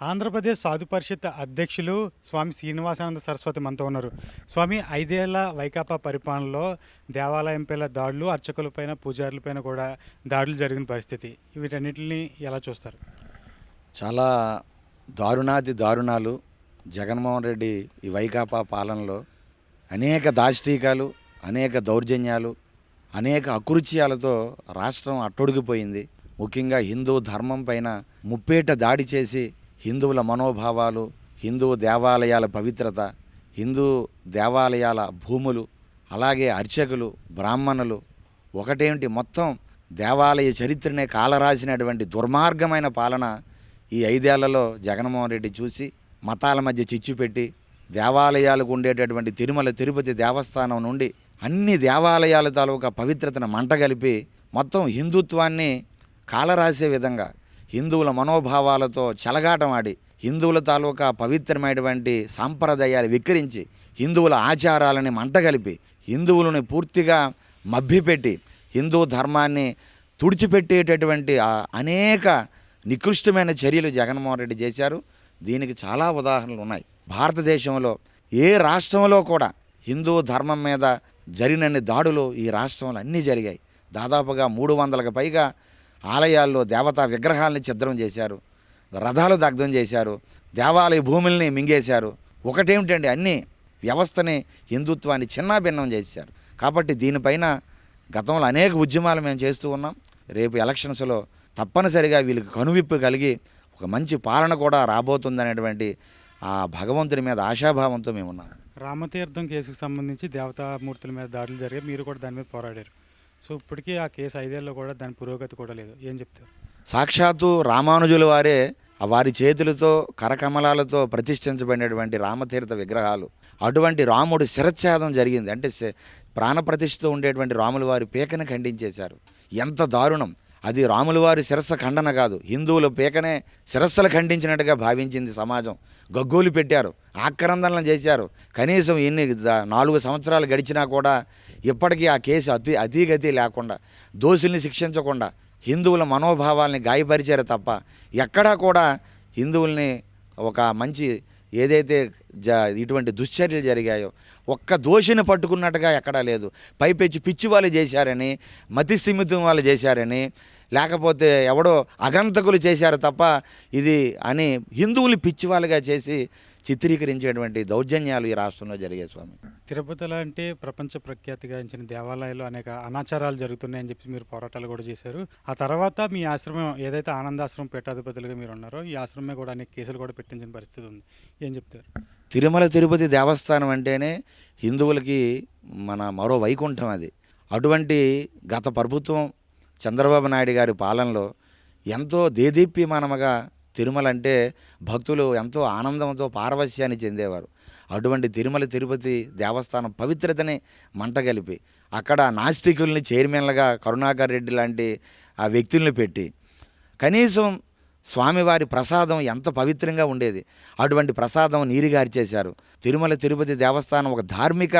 ఆంధ్రప్రదేశ్ సాధు పరిషత్ అధ్యక్షులు స్వామి శ్రీనివాసానంద సరస్వతి మనతో ఉన్నారు. స్వామి ఐదేళ్ళ వైకాపా పరిపాలనలో దేవాలయంపైన దాడులు అర్చకులపైన పూజారులపైన కూడా దాడులు జరిగిన పరిస్థితి. వీటన్నిటిని ఎలా చూస్తారు? చాలా దారుణాది దారుణాలు జగన్మోహన్ రెడ్డి ఈ వైకాపా పాలనలో అనేక దాష్టీకాలు అనేక దౌర్జన్యాలు అనేక అకృత్యాలతో రాష్ట్రం అట్టొడిగిపోయింది. ముఖ్యంగా హిందూ ధర్మం పైన ముప్పేట దాడి చేసి హిందువుల మనోభావాలు హిందూ దేవాలయాల పవిత్రత హిందూ దేవాలయాల భూములు అలాగే అర్చకులు బ్రాహ్మణులు. ఒకటేమిటి మొత్తం దేవాలయ చరిత్రనే కాలరాసినటువంటి దుర్మార్గమైన పాలన ఈ ఐదేళ్ళలో జగన్మోహన్ రెడ్డి చూసి మతాల మధ్య చిచ్చు పెట్టి దేవాలయాలకు ఉండేటటువంటి తిరుమల తిరుపతి దేవస్థానం నుండి అన్ని దేవాలయాల తాలూకా పవిత్రతను మంటగలిపి మొత్తం హిందుత్వాన్ని కాలరాసే విధంగా హిందువుల మనోభావాలతో చెలగాటమాడి హిందువుల తాలూకా పవిత్రమైనటువంటి సాంప్రదాయాలు వికరించి హిందువుల ఆచారాలని మంటగలిపి హిందువులను పూర్తిగా మభ్యపెట్టి హిందూ ధర్మాన్ని తుడిచిపెట్టేటటువంటి అనేక నికృష్టమైన చర్యలు జగన్మోహన్ రెడ్డి చేశారు. దీనికి చాలా ఉదాహరణలు ఉన్నాయి. భారతదేశంలో ఏ రాష్ట్రంలో కూడా హిందూ ధర్మం మీద జరిగినన్ని దాడులు ఈ రాష్ట్రంలో అన్నీ జరిగాయి. దాదాపుగా మూడు వందలకు పైగా ఆలయాల్లో దేవతా విగ్రహాలని ఛిద్రం చేశారు రథాలు దగ్ధం చేశారు దేవాలయ భూముల్ని మింగేశారు. ఒకటేమిటండి అన్ని వ్యవస్థని హిందుత్వాన్ని చిన్నాభిన్నం చేశారు. కాబట్టి దీనిపైన గతంలో అనేక ఉద్యమాలు మేము చేస్తూ ఉన్నాం. రేపు ఎలక్షన్స్లో తప్పనిసరిగా వీళ్ళకి కనువిప్పు కలిగి ఒక మంచి పాలన కూడా రాబోతుందనేటువంటి ఆ భగవంతుడి మీద ఆశాభావంతో మేము ఉన్నాం. రామతీర్థం కేసుకు సంబంధించి దేవతామూర్తుల మీద దాడులు జరిగాయి. మీరు కూడా దాని మీద పోరాడారు. సో ఇప్పటికీ ఆ కేసు ఐదేళ్ళలో కూడా దాని పురోగతి కూడా లేదు. ఏం చెప్తారు? సాక్షాత్తు రామానుజుల వారే వారి చేతులతో కరకమలాలతో ప్రతిష్ఠించబడినటువంటి రామతీర్థ విగ్రహాలు. అటువంటి రాముడు శిరచ్ఛేదం జరిగింది. అంటే శ- ప్రాణప్రతిష్ఠతో ఉండేటువంటి రాముల వారి పీకను ఖండించేశారు. ఎంత దారుణం! అది రాములవారి శిరస్సు ఖండన కాదు. హిందువుల పీకనే శిరస్సులు ఖండించినట్టుగా భావించింది సమాజం. గగ్గోలు పెట్టారు ఆక్రందనలు చేశారు. కనీసం ఎన్ని నాలుగు సంవత్సరాలు గడిచినా కూడా ఇప్పటికీ ఆ కేసు అతి అతీగతి లేకుండా దోషుల్ని శిక్షించకుండా హిందువుల మనోభావాల్ని గాయపరిచారు తప్ప ఎక్కడా కూడా హిందువుల్ని ఒక మంచి ఏదైతే జ ఇటువంటి దుశ్చర్యలు జరిగాయో ఒక్క దోషిని పట్టుకున్నట్టుగా ఎక్కడా లేదు. పైపెచ్చి పిచ్చి వాళ్ళు చేశారని మతి స్థిమితం వాళ్ళు చేశారని లేకపోతే ఎవడో అగంతకులు చేశారు తప్ప ఇది అని హిందువులు పిచ్చి వాళ్ళుగా చేసి చిత్రీకరించేటువంటి దౌర్జన్యాలు ఈ రాష్ట్రంలో జరిగాయి స్వామి. తిరుపతిలో అంటే ప్రపంచ ప్రఖ్యాతిగాంచిన దేవాలయాలు అనేక అనాచారాలు జరుగుతున్నాయని చెప్పి మీరు పోరాటాలు కూడా చేశారు. ఆ తర్వాత మీ ఆశ్రమం ఏదైతే ఆనందాశ్రమం పీఠాధిపతులుగా మీరు ఉన్నారో ఈ ఆశ్రమమే కూడా అనేక కేసులు కూడా పెట్టించిన పరిస్థితి ఉంది. ఏం చెప్తారు? తిరుమల తిరుపతి దేవస్థానం అంటేనే హిందువులకి మన మరో వైకుంఠం అది. అటువంటి గత ప్రభుత్వం చంద్రబాబు నాయుడు గారి పాలనలో ఎంతో దేదీప్యమానముగా తిరుమల అంటే భక్తులు ఎంతో ఆనందంతో పారవశ్యాన్ని చెందేవారు. అటువంటి తిరుమల తిరుపతి దేవస్థానం పవిత్రతని మంటగలిపి అక్కడ నాస్తికుల్ని చైర్మన్లుగా కరుణాకర్ రెడ్డి లాంటి ఆ వ్యక్తుల్ని పెట్టి కనీసం స్వామివారి ప్రసాదం ఎంత పవిత్రంగా ఉండేది. అటువంటి ప్రసాదం నీరుగార్చేశారు తిరుమల తిరుపతి దేవస్థానం ఒక ధార్మిక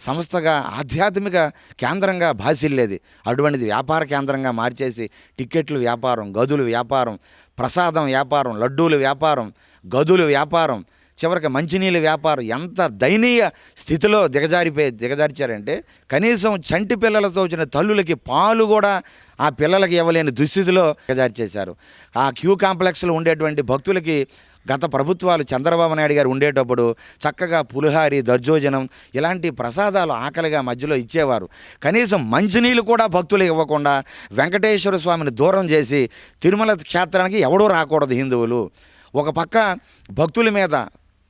సంస్థగా ఆధ్యాత్మిక కేంద్రంగా భాసిల్లేది. అటువంటిది వ్యాపార కేంద్రంగా మార్చేసి టిక్కెట్లు వ్యాపారం గదులు వ్యాపారం ప్రసాదం వ్యాపారం లడ్డూలు వ్యాపారం గదులు వ్యాపారం చివరికి మంచినీళ్ళ వ్యాపారం ఎంత దయనీయ స్థితిలో దిగజారిపోయి దిగజార్చారంటే కనీసం చంటి పిల్లలతో వచ్చిన తల్లులకి పాలు కూడా ఆ పిల్లలకి ఇవ్వలేని దుస్థితిలో దిగజార్చేశారు. ఆ క్యూ కాంప్లెక్స్లో ఉండేటువంటి భక్తులకి గత ప్రభుత్వాలు చంద్రబాబు నాయుడు గారు ఉండేటప్పుడు చక్కగా పులిహారి దర్జోజనం ఇలాంటి ప్రసాదాలు ఆకలిగా మధ్యలో ఇచ్చేవారు. కనీసం మంచినీళ్ళు కూడా భక్తులు ఇవ్వకుండా వెంకటేశ్వర స్వామిని దూరం చేసి తిరుమల క్షేత్రానికి ఎవడూ రాకూడదు హిందువులు. ఒక పక్క భక్తుల మీద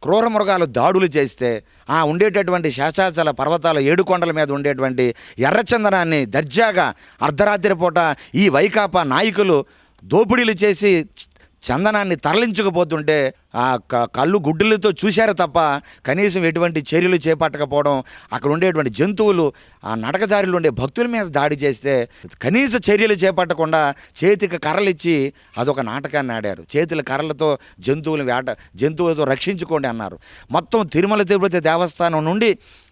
క్రూర మృగాలు దాడులు చేస్తే ఆ ఉండేటటువంటి శేషాచల పర్వతాల ఏడుకొండల మీద ఉండేటువంటి ఎర్రచందనాన్ని దర్జాగా అర్ధరాత్రి పూట ఈ వైకాపా నాయకులు దోపిడీలు చేసి చందనాన్ని తరలించకపోతుంటే ఆ క- కళ్ళు గుడ్డులతో చూశారు తప్ప కనీసం ఎటువంటి చర్యలు చేపట్టకపోవడం అక్కడ ఉండేటువంటి జంతువులు ఆ నడకదారిలో ఉండే భక్తుల మీద దాడి చేస్తే కనీస చర్యలు చేపట్టకుండా చేతికి కర్రలు ఇచ్చి అదొక నాటకాన్ని ఆడారు. చేతుల కర్రలతో జంతువులు వేట జంతువులతో రక్షించుకోండి అన్నారు. మొత్తం తిరుమల తిరుపతి దేవస్థానం నుండి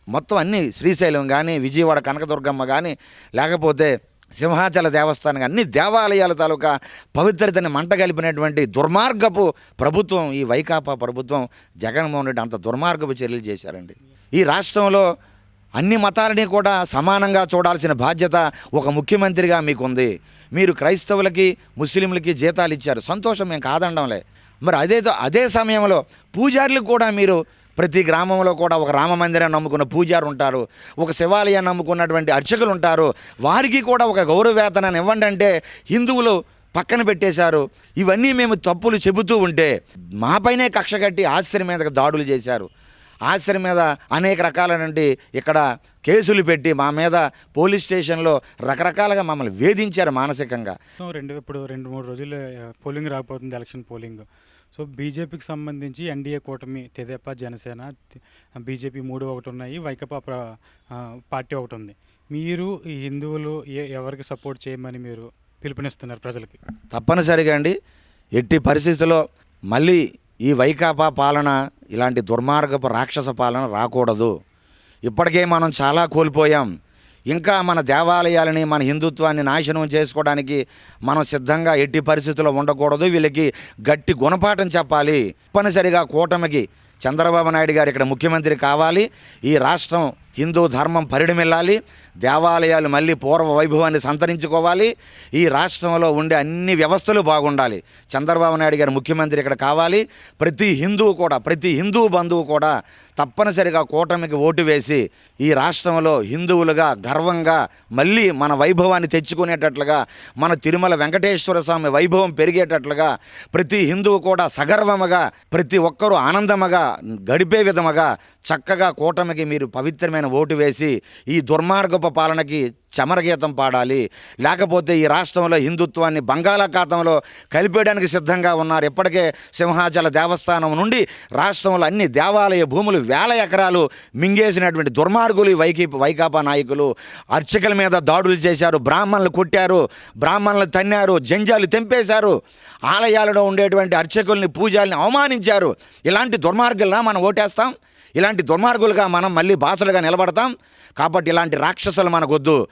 మొత్తం అన్ని శ్రీశైలం కానీ విజయవాడ కనకదుర్గమ్మ కానీ లేకపోతే సింహాచల దేవస్థానం అన్ని దేవాలయాల తాలూకా పవిత్రతని మంట కలిపినటువంటి దుర్మార్గపు ప్రభుత్వం ఈ వైకాపా ప్రభుత్వం జగన్మోహన్ రెడ్డి అంత దుర్మార్గపు చర్యలు చేశారండి. ఈ రాష్ట్రంలో అన్ని మతాలని కూడా సమానంగా చూడాల్సిన బాధ్యత ఒక ముఖ్యమంత్రిగా మీకుంది. మీరు క్రైస్తవులకి ముస్లింలకి జీతాలు ఇచ్చారు. సంతోషం మేము కాదనడంలే మరి అదే అదే సమయంలో పూజారులకు కూడా మీరు ప్రతి గ్రామంలో కూడా ఒక రామ మందిరాన్ని నమ్ముకున్న పూజారు ఉంటారు ఒక శివాలయం నమ్ముకున్నటువంటి అర్చకులు ఉంటారు. వారికి కూడా ఒక గౌరవ వేతనాన్ని ఇవ్వండి అంటే హిందువులు పక్కన పెట్టేశారు. ఇవన్నీ మేము తప్పులు చెబుతూ ఉంటే మాపైనే కక్ష కట్టి ఆశ్చర్యం మీద దాడులు చేశారు. ఆశ్చర్యం మీద అనేక రకాలైనటువంటి ఇక్కడ కేసులు పెట్టి మా మీద పోలీస్ స్టేషన్లో రకరకాలుగా మమ్మల్ని వేధించారు మానసికంగా. రెండు ఇప్పుడు రెండు మూడు రోజులు పోలింగ్ రాకపోతుంది ఎలక్షన్ పోలింగ్. సో బీజేపీకి సంబంధించి ఎన్డీఏ కూటమి తెదేపా జనసేన బీజేపీ మూడు ఒకటి ఉన్నాయి వైకపా పార్టీ ఒకటి ఉంది. మీరు ఈ హిందువులు ఏ- ఎవరికి సపోర్ట్ చేయమని మీరు పిలుపునిస్తున్నారు ప్రజలకి? తప్పనిసరిగా అండి. ఎట్టి పరిస్థితుల్లో మళ్ళీ ఈ వైకాపా పాలన ఇలాంటి దుర్మార్గపు రాక్షస పాలన రాకూడదు. ఇప్పటికే మనం చాలా కోల్పోయాం. ఇంకా మన దేవాలయాలని మన హిందుత్వాన్ని నాశనం చేసుకోవడానికి మనం సిద్ధంగా ఎట్టి పరిస్థితుల్లో ఉండకూడదు. వీళ్ళకి గట్టి గుణపాఠం చెప్పాలి. తప్పనిసరిగా కూటమికి చంద్రబాబు నాయుడు గారు ఇక్కడ ముఖ్యమంత్రి కావాలి. ఈ రాష్ట్రం హిందూ ధర్మం పరిడమిల్లాలి దేవాలయాలు మళ్ళీ పూర్వ వైభవాన్ని సంతరించుకోవాలి ఈ రాష్ట్రంలో ఉండే అన్ని వ్యవస్థలు బాగుండాలి. చంద్రబాబు నాయుడు గారు ముఖ్యమంత్రి ఇక్కడ కావాలి ప్రతి హిందువు కూడా ప్రతి హిందూ బంధువు కూడా తప్పనిసరిగా కూటమికి ఓటు వేసి ఈ రాష్ట్రంలో హిందువులుగా గర్వంగా మళ్ళీ మన వైభవాన్ని తెచ్చుకునేటట్లుగా మన తిరుమల వెంకటేశ్వర స్వామి వైభవం పెరిగేటట్లుగా ప్రతి హిందువు కూడా సగర్వముగా ప్రతి ఒక్కరూ ఆనందముగా గడిపే విధముగా చక్కగా కూటమికి మీరు పవిత్రమైన ఓటు వేసి ఈ దుర్మార్గపు పాలనకి చమరగీతం పాడాలి. లేకపోతే ఈ రాష్ట్రంలో హిందుత్వాన్ని బంగాళాఖాతంలో కలిపేయడానికి సిద్ధంగా ఉన్నారు. ఇప్పటికే సింహాచల దేవస్థానం నుండి రాష్ట్రంలో అన్ని దేవాలయ భూములు వేల ఎకరాలు మింగేసినటువంటి దుర్మార్గులు వైకీ వైకి వైకాపా నాయకులు అర్చకుల మీద దాడులు చేశారు బ్రాహ్మణులు కొట్టారు బ్రాహ్మణులు తన్నారు జంజాలు తెంపేశారు. ఆలయాలలో ఉండేటువంటి అర్చకుల్ని పూజల్ని అవమానించారు. ఇలాంటి దుర్మార్గులనా మనం ఓటేస్తాం. ఇలాంటి దుర్మార్గులుగా మనం మళ్ళీ బాసలుగా నిలబడతాం. కాబట్టి ఇలాంటి రాక్షసులు మనకొద్దు.